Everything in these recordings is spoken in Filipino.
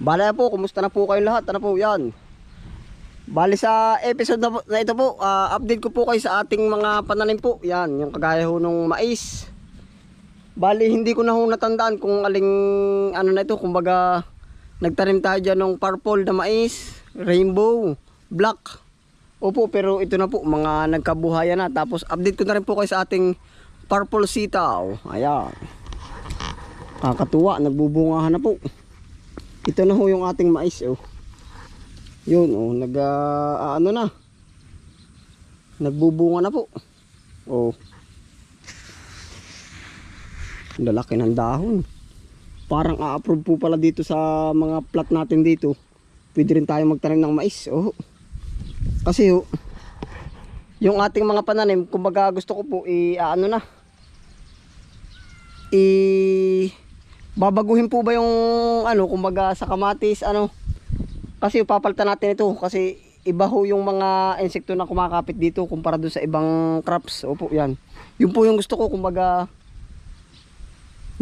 Bala po, kumusta na po kayo lahat? Ano po yan? Bali sa episode na, po- na ito po, ah, update ko po kayo sa ating mga pananim po. Yan, yung kagaya ho nung mais. Bali, hindi ko na ho natandaan kung aling ano na ito. Kumbaga, nagtanim tayo dyan ng purple na mais, rainbow, black. Opo, pero ito na po, mga nagkabuhayan na. Tapos, update ko na rin po kayo sa ating purple sitaw. Ayan. Kakatuwa, nagbubungahan na po. Ito na ho yung ating mais, oh. Yun, oh, nag, ah, ano na. Nagbubunga na po. Oh. Lalaki ng dahon. Parang a-approve po pala dito sa mga plat natin dito. Pwede rin tayo magtanim ng mais, oh. Kasi, oh, yung ating mga pananim, kumbaga gusto ko po i ah, ano na. I babaguhin po ba yung ano, kumbaga sa kamatis, ano? Kasi papalitan natin ito kasi iba ho yung mga insekto na kumakapit dito kumpara doon sa ibang crops. Opo, yan. Yun po yung gusto ko, kumbaga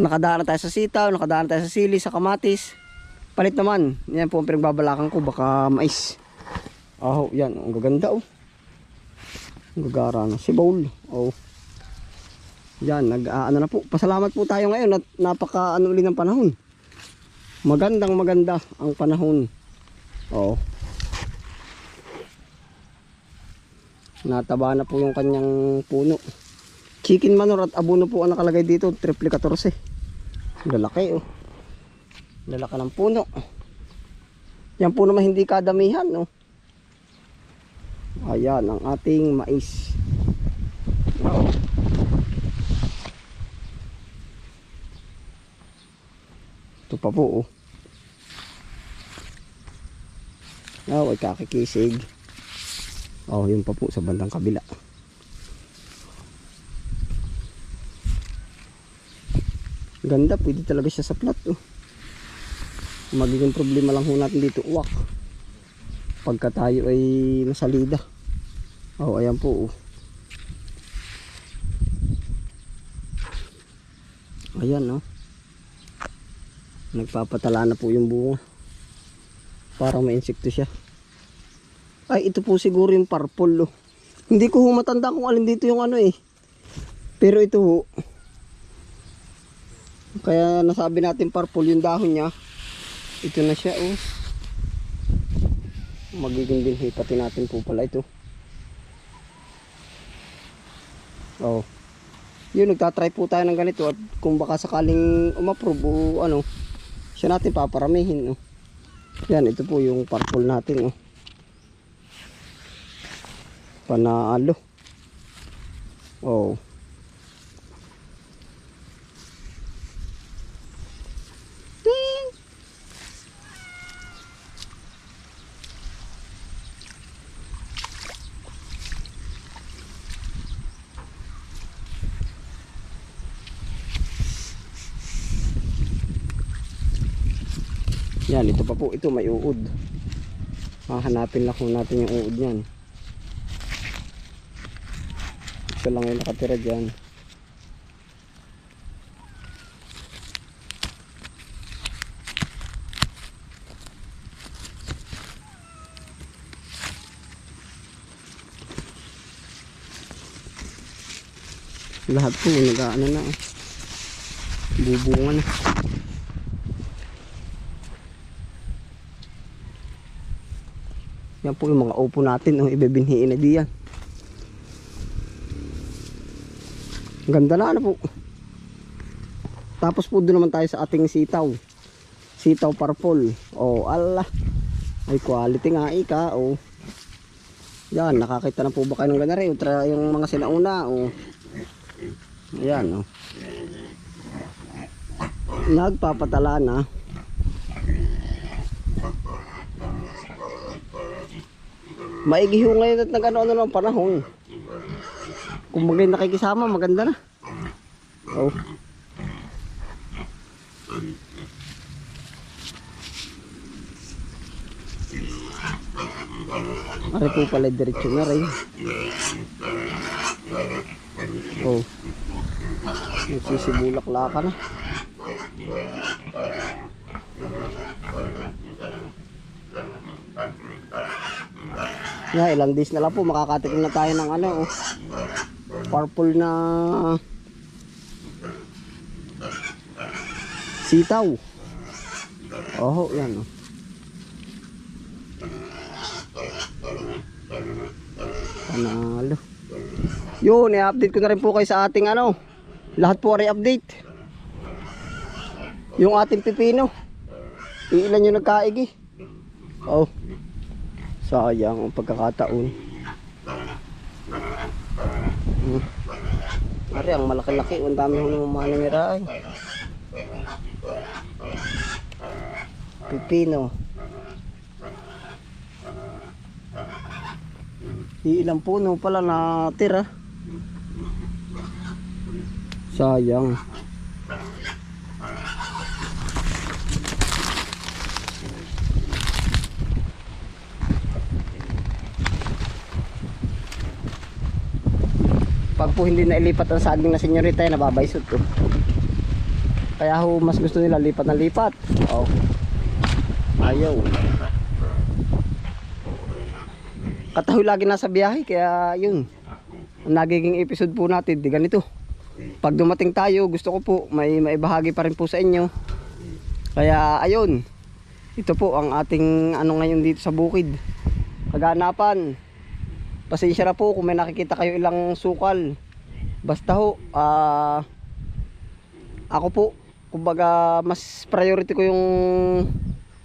nakadaan na tayo sa sitaw, nakadaan na tayo sa sili, sa kamatis. Palit naman. Yan po ang pinagbabalakan ko, baka mais. Oh, yan. Ang gaganda, oh. Ang gagara na. Si Bowl. Oh. Yan, nag ah, ano na po. Pasalamat po tayo ngayon at napaka ano uli ng panahon. Magandang maganda ang panahon. Oo. Nataba na po yung kanyang puno. Chicken manure at abono po ang nakalagay dito, triple 14. Lalaki oh. Lalaki ng puno. Yan po naman hindi kadamihan, no. Ayan ang ating mais. Pa po, oh. Ah, oh, kakikisig. Oh, yun pa po sa bandang kabila. Ganda, pwede talaga siya sa plat. Oh. Magiging problema lang ho natin dito, uwak. Pagka tayo ay nasalida. Oh, ayan po. Oh. Ayan, no. Nagpapatala na po yung bunga. Parang may insekto siya. Ay, ito po siguro yung purple, oh. Hindi ko ho matanda kung alin dito yung ano eh. Pero ito ho. Kaya nasabi natin purple yung dahon niya. Ito na siya, oh. Magiging din hipati natin po pala ito. Oh. Yun, nagtatry po tayo ng ganito at kung baka sakaling umapprove o ano, siya natin paparamihin, oh. Yan, ito po yung purple natin, oh. Panalo. Oh. Yan, ito pa po. Ito may uod. Hahanapin lang kung natin yung uod niyan. Isa lang yung nakatira dyan. Lahat po nag-ano na. oh. Bubunga na. Yan po yung mga upo natin. Oh, ibibinhiin na diyan. Ang Ganda na ano po. Tapos po doon naman tayo sa ating sitaw. Sitaw purple. Oh, ala. Ay quality nga ika. Oh. Yan, nakakita na po ba kayo ng ganari? Ultra yung mga sinauna. Oh. Ayan, oh. Nagpapatala na. Maigi ho ngayon at nag-ano-ano ng panahon. Kung magay nakikisama, maganda na. Oh. Ari po pala diretso na rin. Oh. Nagsisibulak laka na. Yeah, ilang days na lang po makakatikim na tayo ng ano oh. Purple na sitaw. Oh, yan oh. Panalo. Yun, i-update ko na rin po kayo sa ating ano. Lahat po ay update. Yung ating pipino. Iilan yung nagkaigi. Oh. Sayang ang pagkakataon. Hmm. Ari, ang malaki-laki. Ang dami ho ng mga nangyari. Pipino. Iilang puno pala na tira. Sayang. Po hindi nailipat ang saging na senyorita, ay nababaysot to. Kaya ho, mas gusto nila lipat na lipat. Oh. Ayaw. Katahoy lagi nasa biyahe, kaya yun. Nagiging episode po natin, di ganito. Pag dumating tayo, gusto ko po, may maibahagi pa rin po sa inyo. Kaya ayun, ito po ang ating ano ngayon dito sa bukid. Kaganapan. Pasensya na po kung may nakikita kayo ilang sukal. Basta ho, ah ako po, kumbaga mas priority ko yung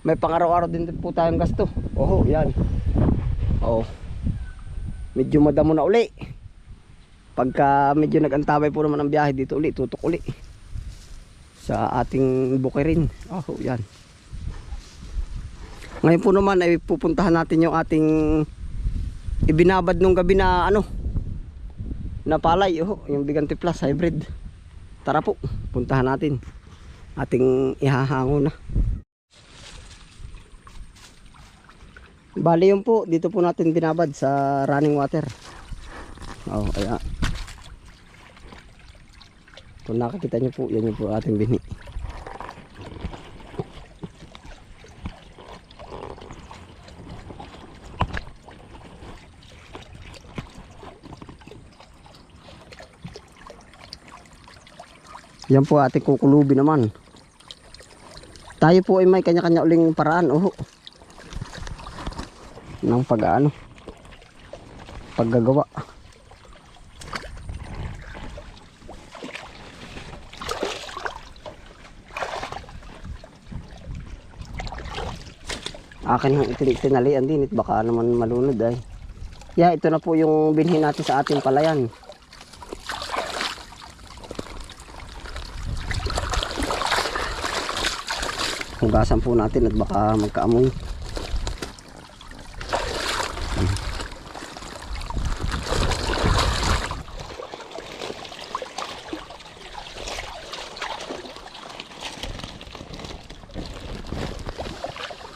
may pang-araw-araw din po tayong gasto. Oho, yan. Oh. Medyo madamo na uli. Pagka medyo nag-antabay po naman ang biyahe dito uli, tutok uli. Sa ating bukirin. Oh, yan. Ngayon po naman ay pupuntahan natin yung ating ibinabad nung gabi na ano na palay, oh, yung Bigante Plus hybrid. Tara po, puntahan natin. Ating ihahango na. Bali yun po, dito po natin binabad sa running water. Oh, ayan. Kung nakikita nyo po, yan yung po ating bini. Yan po ating kukulubi naman. Tayo po ay may kanya-kanya uling paraan. Oh. Ng pag-ano. Paggagawa. Akin ang itin tinalian din. Baka naman malunod ay. Yeah, ito na po yung binhin natin sa ating palayan. Hugasan po natin at baka magkaamoy.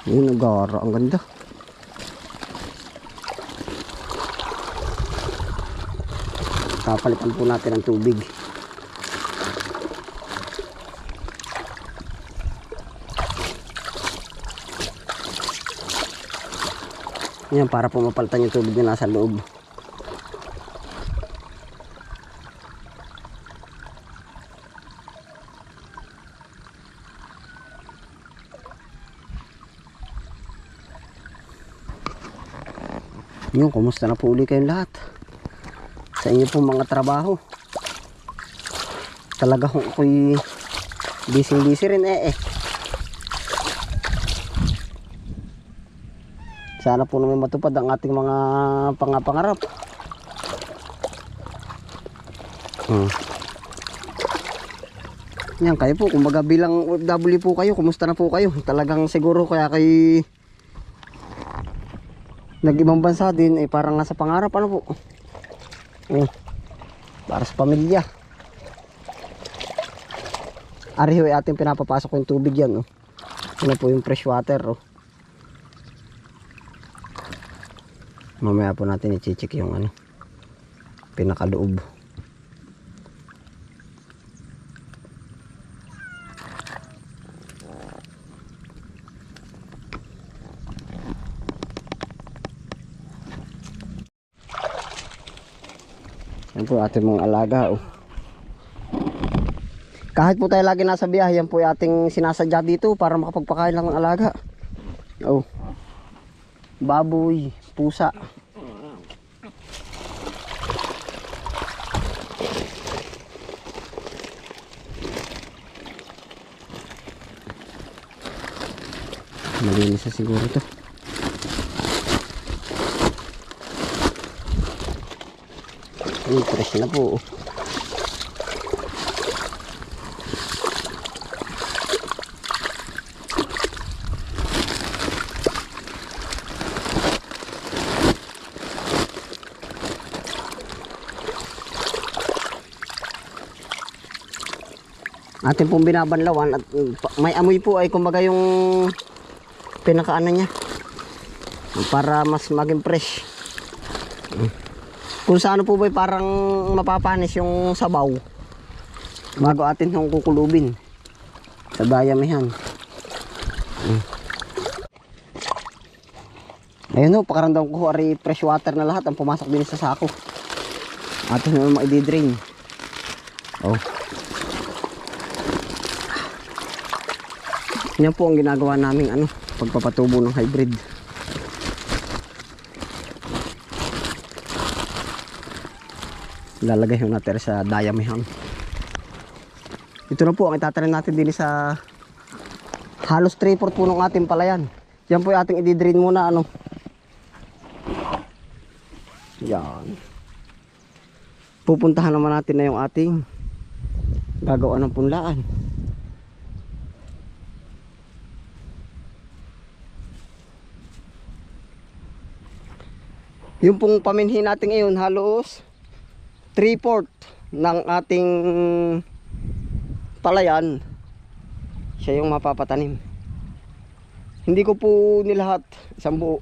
Yun, nagara. Ang ganda. Kapalitan po natin ang tubig. Yan, para po mapalitan yung tubig na nasa loob. Yun, kumusta na po uli kayong lahat? Sa inyo pong mga trabaho. Talaga kung ako'y busy-busy rin eh eh. Sana po naman matupad ang ating mga pangapangarap. Hmm. Yan kayo po, kumbaga bilang OFW po kayo, kumusta na po kayo? Talagang siguro kaya kay nag-ibang bansa din eh parang nasa pangarap ano po. Hmm. Para sa pamilya. Ariho ay ating pinapapasok yung tubig yan. Oh. Ano po yung fresh water. Oh. Mamaya po natin i-check yung ano pinakaloob. Yan po ating mga alaga. Oh. Kahit po tayo lagi nasa biyahe, yan po ating sinasadya dito para makapagpakain lang ng alaga. Oh. Baboy, pusa. Malinis na siguro to. Ay, fresh na po. Atin pong binabanlawan at mm, may amoy po ay kumbaga yung pinakaano niya para mas maging fresh. Kung sa po ba parang mapapanis yung sabaw bago atin yung kukulubin sa dayamihan. Mm. Ayun o, pakaramdam ko ari fresh water na lahat ang pumasok din sa sako. Atin na ma-drain. Oh. Yan po ang ginagawa naming ano, pagpapatubo ng hybrid. Lalagay yung natin sa dayamihan. Ito na po ang itatanim natin din sa halos 3 4 po ng ating palayan. Yan po yung ating i-drain muna ano. Yan. Pupuntahan naman natin na yung ating gagawa ng punlaan. Yung pong paminhin natin ngayon halos 3-4 ng ating palayan siya yung mapapatanim. Hindi ko po nilahat isang buo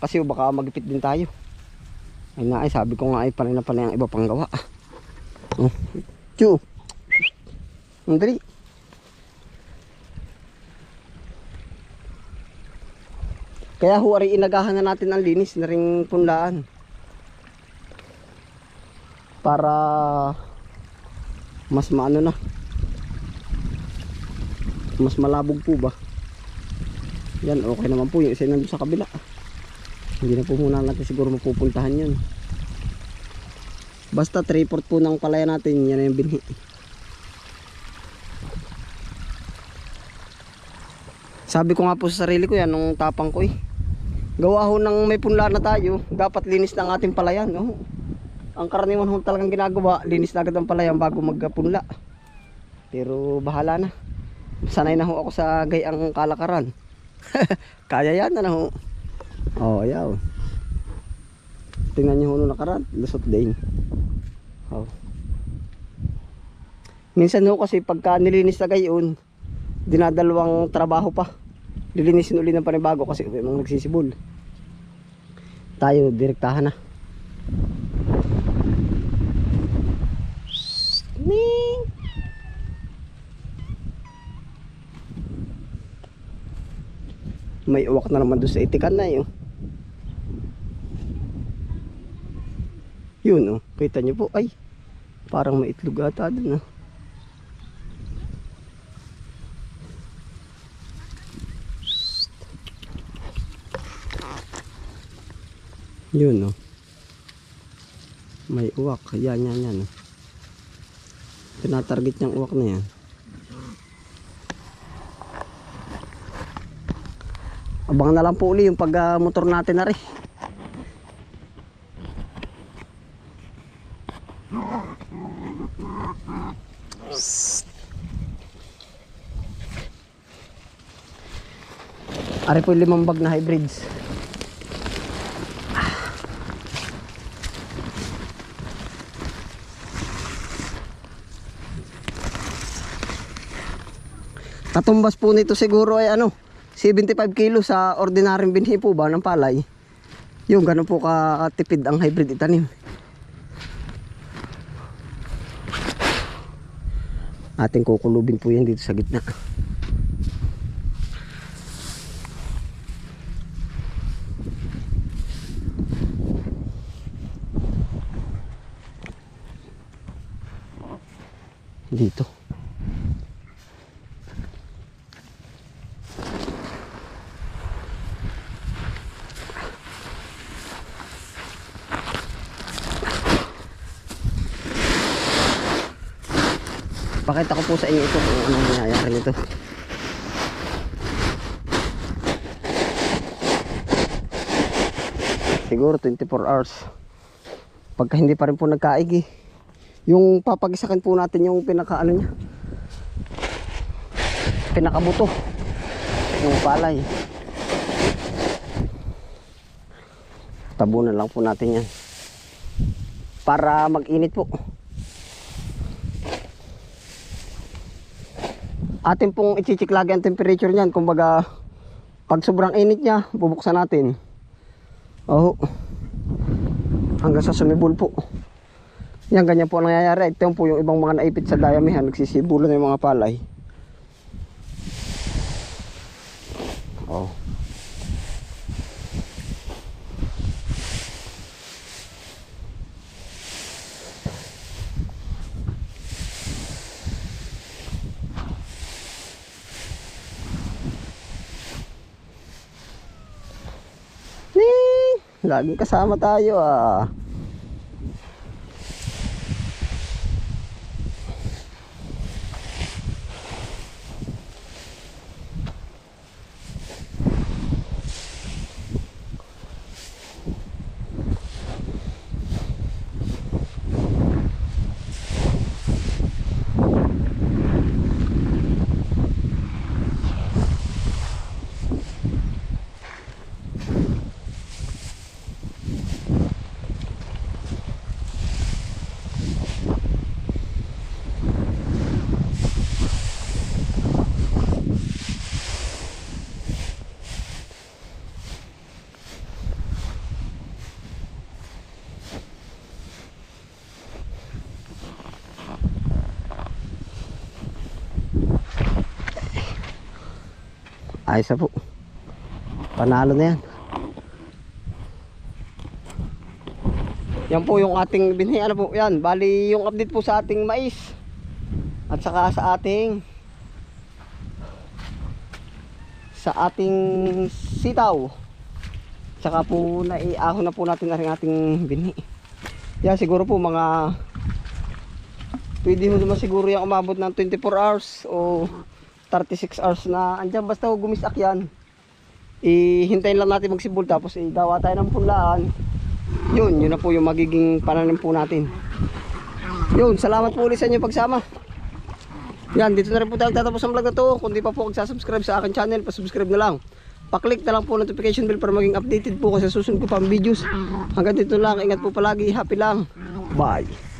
kasi baka magipit din tayo. Ay na ay sabi ko nga ay panay na panay ang iba pang gawa. Oh. Chu. Ang dali. Kaya huwari inagahan na natin ang linis na ring punlaan. Para mas maano na. Mas malabog po ba? Yan, okay naman po yung isa nandun sa kabila. Hindi na po muna natin siguro mapupuntahan yun. Basta 3-4 po ng palaya natin, yan na yung binhi. Sabi ko nga po sa sarili ko yan, nung tapang ko eh. Gawa ho ng may punla na tayo, dapat linis ng ating palayan. No? Ang karaniwan ho talagang ginagawa, linis na agad ang palayan bago magpunla. Pero bahala na. Sanay na ho ako sa gayang kalakaran. Kaya yan na ho. Oh, ayaw. Tingnan niyo ho nung nakaraan, lusot din. Oh. Minsan ho kasi pagka nilinis na gayon, dinadalawang trabaho pa. Lilinisin uli ng panibago kasi may nagsisibol. Tayo, direktahan na. Ning! May uwak na naman doon sa itikan na yun. Yun oh, kita niyo po ay parang may itlog ata doon ah. Yun oh. May uwak. Yan, yan, yan. oh. Tinatarget niyang uwak na yan. Abangan na lang po uli yung pag ah, motor natin na rin. Ari po limang bag na hybrids. Katumbas po nito siguro ay ano, 75 kilo sa ordinaryong binhi po ba ng palay. Yung ganun po katipid ang hybrid itanim. Ating kukulubin po yan dito sa gitna. dito. Pakita ko po sa inyo ito kung anong nangyayari nito. Siguro 24 hours. Pagka hindi pa rin po nagkaig eh. Yung papagisakan po natin yung pinaka ano niya. Pinakabuto. Yung palay. Tabunan lang po natin yan. Para mag-init po. Atin pong i-check lagi ang temperature niyan. Kumbaga, pag sobrang init niya, bubuksan natin. Oh. Hanggang sa sumibol po. Yan, ganyan po ang nangyayari. Ito po yung ibang mga naipit sa dayamihan. Nagsisibulan na yung mga palay. Oh. Laging kasama tayo ah. Ayos na po. Panalo na yan. Yan po yung ating binhi. Ano po yan? Bali yung update po sa ating mais. At saka sa ating sa ating sitaw. Saka po naiahon na po natin na rin ating binhi. Yan siguro po mga pwede mo naman siguro yung umabot ng 24 hours o 36 hours na andyan basta gumisak yan. Ihintayin lang natin magsibol tapos igawa tayo ng punlaan. Yun yun na po yung magiging pananim po natin. Yun salamat po ulit sa inyo pagsama. Yan dito na rin po tayo tatapos ang vlog na to. Kung di pa po magsasubscribe sa akin channel pasubscribe na lang. Paklik na lang po notification bell para maging updated po kasi susunod ko pang videos. Hanggang dito lang ingat po palagi happy lang. Bye